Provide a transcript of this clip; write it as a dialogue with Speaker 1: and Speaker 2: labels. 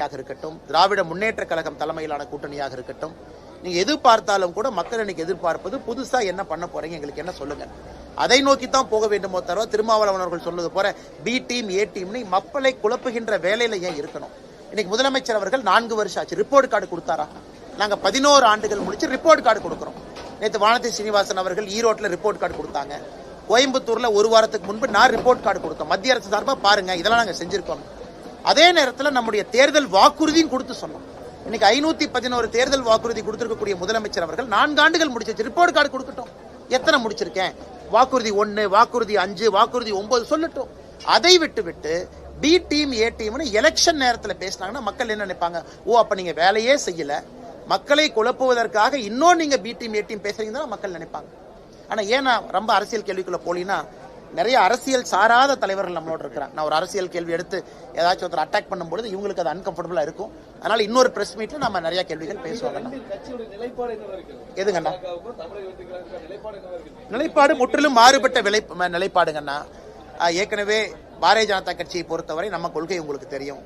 Speaker 1: கூட்டணியாக இருக்கட்டும் திராவிட முன்னேற்ற கழகம் தலைமையிலான கூட்டணியாக இருக்கட்டும் நீங்க எது பார்த்தாலும் கூட மக்கள் இன்னைக்கு எதிர்பார்ப்பது புதுசா என்ன பண்ண போறீங்க எங்களுக்கு என்ன சொல்லுங்க. அதை நோக்கி தான் போக வேண்டுமோ தவிர திருமாவளவன் அவர்கள் சொன்னது போல பி டீம் ஏ டீம்னு மக்களை குழப்புகின்ற வேலையில ஏன் இருக்கணும்? இன்னைக்கு முதலமைச்சர் அவர்கள் நான்கு வருஷம் ஆச்சு ரிப்போர்ட் கார்டு கொடுத்தாரா? நாங்க பதினோரு ஆண்டுகள் முடிச்சு ரிப்போர்ட் கார்டு கொடுக்குறோம். நேற்று வானதி சீனிவாசன் அவர்கள் ஈரோட்டில் ரிப்போர்ட் கார்டு கொடுத்தாங்க. கோயம்புத்தூர்ல ஒரு வாரத்துக்கு முன்பு நான் ரிப்போர்ட் கார்டு கொடுத்தோம் மத்திய அரசு சார்பாக பாருங்க இதெல்லாம் நாங்கள் செஞ்சிருக்கோம். அதே நேரத்தில் நம்முடைய தேர்தல் வாக்குறுதியும் கொடுத்து சொன்னோம். இன்னைக்கு ஐநூத்தி பதினோரு தேர்தல் வாக்குறுதி கொடுத்திருக்கக்கூடிய முதலமைச்சர் அவர்கள் நான்கு ஆண்டுகள் முடிச்சிருச்சு ரிப்போர்ட் கார்டு கொடுக்கட்டும். எத்தனை முடிச்சிருக்கேன்? வாக்குறுதி ஒன்று வாக்குறுதி அஞ்சு வாக்குறுதி ஒன்பது சொல்லட்டும். அதை விட்டு விட்டு பி டீம் ஏ டீம்னு எலெக்ஷன் நேரத்தில் பேசினாங்கன்னா மக்கள் என்ன நினைப்பாங்க? ஓ அப்போ நீங்கள் வேலையே செய்யல. மக்களை குழப்புவதற்காக இன்னும் நீங்கள் பி டீம் ஏ டீம் பேசுறீங்கன்னா மக்கள் நினைப்பாங்க. ஆனால் ஏன் நான் ரொம்ப அரசியல் கேள்விக்குள்ள போலினா நிறைய அரசியல் சாராத தலைவர்கள் நம்மளோட இருக்கிறாங்க. நான் ஒரு அரசியல் கேள்வி எடுத்து ஏதாச்சும் ஒருத்தர் அட்டாக் பண்ணும்பொழுது இவங்களுக்கு அது அன்கம்ஃபர்டபுளா இருக்கும். அதனால இன்னொரு பிரஸ் மீட்ல நம்ம நிறைய கேள்விகள் பேசுவாங்க எதுங்கண்ணா
Speaker 2: நிலைப்பாடு
Speaker 1: முற்றிலும் மாறுபட்ட விலை நிலைப்பாடுங்கண்ணா ஏற்கனவே பாரதிய ஜனதா கட்சியை பொறுத்தவரை நம்ம கொள்கை உங்களுக்கு தெரியும்.